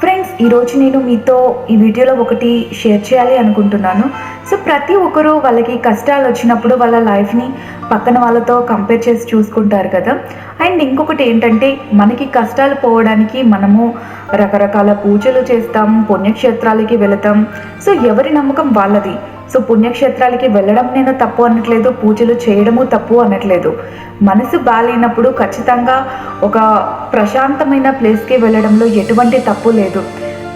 Friends ఈరోజు నేను మీతో ఈ వీడియోలో ఒకటి షేర్ చేయాలి అనుకుంటున్నాను. సో ప్రతి ఒక్కరూ వాళ్ళకి కష్టాలు వచ్చినప్పుడు వాళ్ళ లైఫ్ని పక్కన వాళ్ళతో కంపేర్ చేసి చూసుకుంటారు కదా. అండ్ ఇంకొకటి ఏంటంటే మనకి కష్టాలు పోవడానికి మనము రకరకాల పూజలు చేస్తాం పుణ్యక్షేత్రాలకి వెళతాం. సో ఎవరి నమ్మకం వాళ్ళది? సో పుణ్యక్షేత్రాలకి వెళ్ళడం నేను తప్పు అనట్లేదు పూజలు చేయడము తప్పు అనట్లేదు. మనసు బాగాలేనప్పుడు ఖచ్చితంగా ఒక ప్రశాంతమైన ప్లేస్కి వెళ్ళడంలో ఎటువంటి తప్పు లేదు.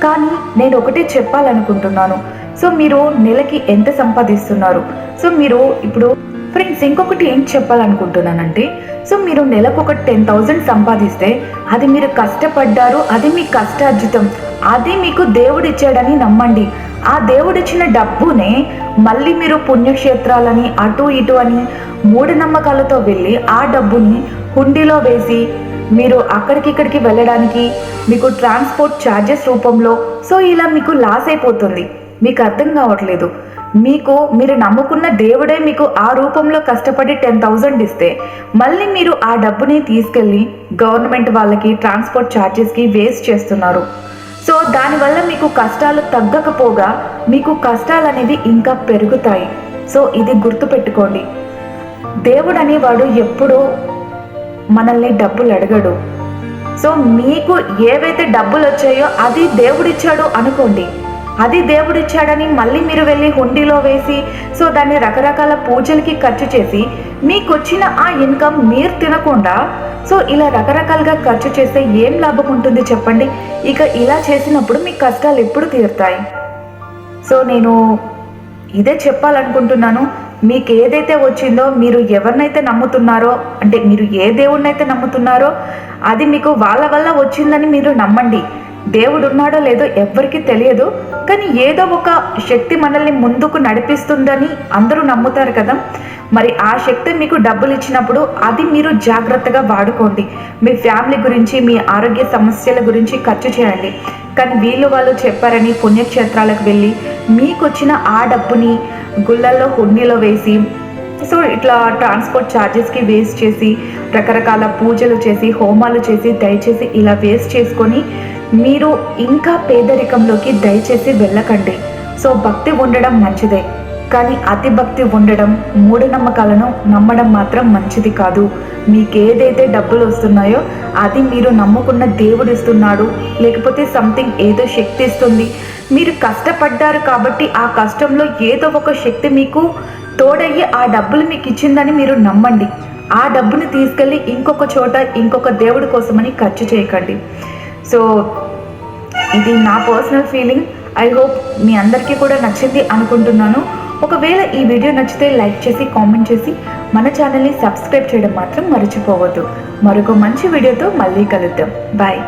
కానీ నేను ఒకటే చెప్పాలనుకుంటున్నాను. సో మీరు నెలకి ఎంత సంపాదిస్తున్నారు? సో మీరు ఇప్పుడు ఫ్రెండ్స్ ఇంకొకటి ఏం చెప్పాలనుకుంటున్నానంటే సో మీరు నెలకు ఒక టెన్ థౌజండ్ సంపాదిస్తే అది మీరు కష్టపడ్డారు అది మీ కష్టార్జితం అది మీకు దేవుడిచ్చాడని నమ్మండి. ఆ దేవుడిచ్చిన డబ్బునే మళ్ళీ మీరు పుణ్యక్షేత్రాలని అటు ఇటు అని మూఢనమ్మకాలతో వెళ్ళి ఆ డబ్బుని హుండీలో వేసి మీరు అక్కడికిక్కడికి వెళ్ళడానికి మీకు ట్రాన్స్పోర్ట్ ఛార్జెస్ రూపంలో సో ఇలా మీకు లాస్ అయిపోతుంది. మీకు అర్థం కావట్లేదు. మీకు మీరు నమ్ముకున్న దేవుడే మీకు ఆ రూపంలో కష్టపడి టెన్ థౌజండ్ ఇస్తే మళ్ళీ మీరు ఆ డబ్బుని తీసుకెళ్ళి గవర్నమెంట్ వాళ్ళకి ట్రాన్స్పోర్ట్ ఛార్జెస్కి వేస్ట్ చేస్తున్నారు. సో దానివల్ల మీకు కష్టాలు తగ్గకపోగా మీకు కష్టాలు అనేవి ఇంకా పెరుగుతాయి. సో ఇది గుర్తుపెట్టుకోండి. దేవుడు అనేవాడు ఎప్పుడూ మనల్ని డబ్బులు అడగడు సో మీకు ఏవైతే డబ్బులు వచ్చాయో అది దేవుడిచ్చాడు అనుకోండి. అది దేవుడిచ్చాడని మళ్ళీ మీరు వెళ్ళి హుండీలో వేసి సో దాన్ని రకరకాల పూజలకి ఖర్చు చేసి మీకు వచ్చిన ఆ ఇన్కమ్ మీరు తినకుండా సో ఇలా రకరకాలుగా ఖర్చు చేస్తే ఏం లాభం ఉంటుంది చెప్పండి. ఇక ఇలా చేసినప్పుడు మీ కష్టాలు ఎప్పుడు తీరుతాయి? సో నేను ఇదే చెప్పాలనుకుంటున్నాను. మీకు ఏదైతే వచ్చిందో మీరు ఎవరినైతే నమ్ముతున్నారో అంటే మీరు ఏ దేవుడినైతే నమ్ముతున్నారో అది మీకు వాళ్ళ వల్ల వచ్చిందని మీరు నమ్మండి. దేవుడు ఉన్నాడో లేదో ఎవ్వరికీ తెలియదు కానీ ఏదో ఒక శక్తి మనల్ని ముందుకు నడిపిస్తుందని అందరూ నమ్ముతారు కదా. మరి ఆ శక్తి మీకు డబ్బులు ఇచ్చినప్పుడు అది మీరు జాగ్రత్తగా వాడుకోండి. మీ ఫ్యామిలీ గురించి మీ ఆరోగ్య సమస్యల గురించి ఖర్చు చేయండి. కానీ వీళ్ళు వాళ్ళు చెప్పారని పుణ్యక్షేత్రాలకు వెళ్ళి మీకు వచ్చిన ఆ డబ్బుని గుళ్ళల్లో హుండీలో వేసి సో ఇట్లా ట్రాన్స్పోర్ట్ ఛార్జెస్కి వేస్ట్ చేసి రకరకాల పూజలు చేసి హోమాలు చేసి దయచేసి ఇలా వేస్ట్ చేసుకొని మీరు ఇంకా పేదరికంలోకి దయచేసి వెళ్ళకండి. సో భక్తి ఉండడం మంచిదే. కానీ అతి భక్తి ఉండడం మూఢనమ్మకాలను నమ్మడం మాత్రం మంచిది కాదు. మీకు ఏదైతే డబ్బులు వస్తున్నాయో అది మీరు నమ్ముకున్న దేవుడు ఇస్తున్నాడు. లేకపోతే సంథింగ్ ఏదో శక్తి ఇస్తుంది. మీరు కష్టపడ్డారు కాబట్టి ఆ కష్టంలో ఏదో ఒక శక్తి మీకు తోడయ్యి ఆ డబ్బులు మీకు ఇచ్చిందని మీరు నమ్మండి. ఆ డబ్బుని తీసుకెళ్ళి ఇంకొక చోట ఇంకొక దేవుడి కోసమని ఖర్చు చేయకండి. సో ఇది నా పర్సనల్ ఫీలింగ్ ఐ హోప్ మీ అందరికీ కూడా నచ్చింది అనుకుంటున్నాను. ఒకవేళ ఈ వీడియో నచ్చితే లైక్ చేసి కామెంట్ చేసి మన ఛానల్ని సబ్స్క్రైబ్ చేయడం మాత్రం మర్చిపోవద్దు. మరొక మంచి వీడియోతో మళ్ళీ కలుద్దాం. బాయ్